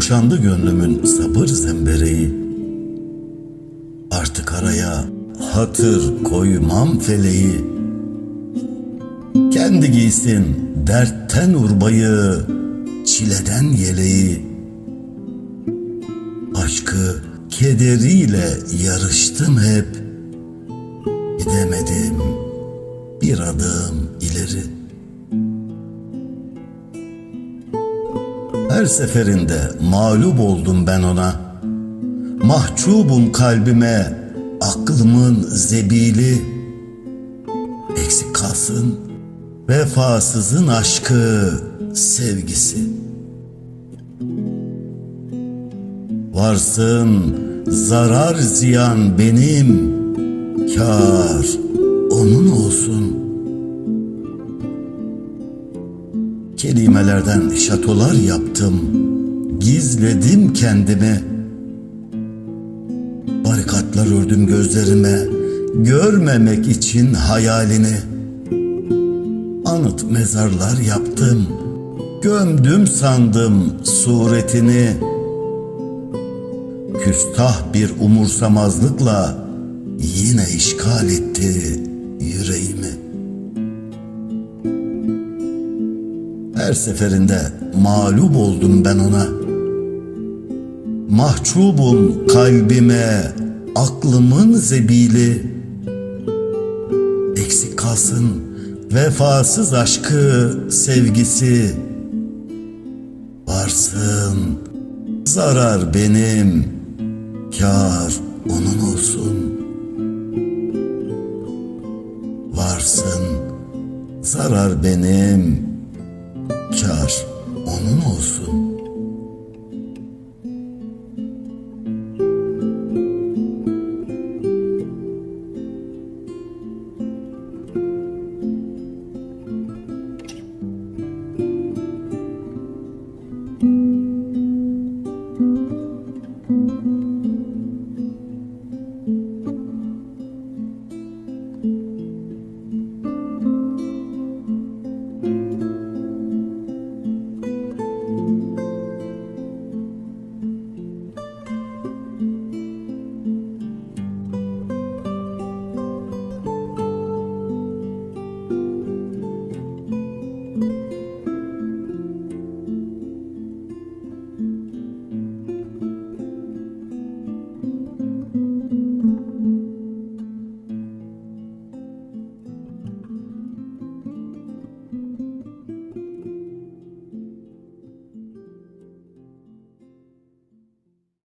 Boşandı gönlümün sabır zembereği. Artık araya hatır koymam feleği. Kendi giysin dertten urbayı, çileden yeleği. Aşkı kederiyle yarıştım hep. Gidemedim bir adım ileri. Her seferinde mağlup oldum ben ona. Mahcubum kalbime aklımın zebili. Eksik kalsın vefasızın aşkı, sevgisi. Varsın zarar ziyan benim, kar onun olsun. Kelimelerden şatolar yaptım, gizledim kendimi. Barikatlar ördüm gözlerime, görmemek için hayalini. Anıt mezarlar yaptım, gömdüm sandım suretini. Küstah bir umursamazlıkla yine işgal etti yüreğimi. Her seferinde mağlup oldum ben ona. Mahcubum kalbime aklımın zebili. Eksik kalsın vefasız aşkı, sevgisi. Varsın zarar benim, kar onun olsun. Varsın zarar benim, kar onun olsun.''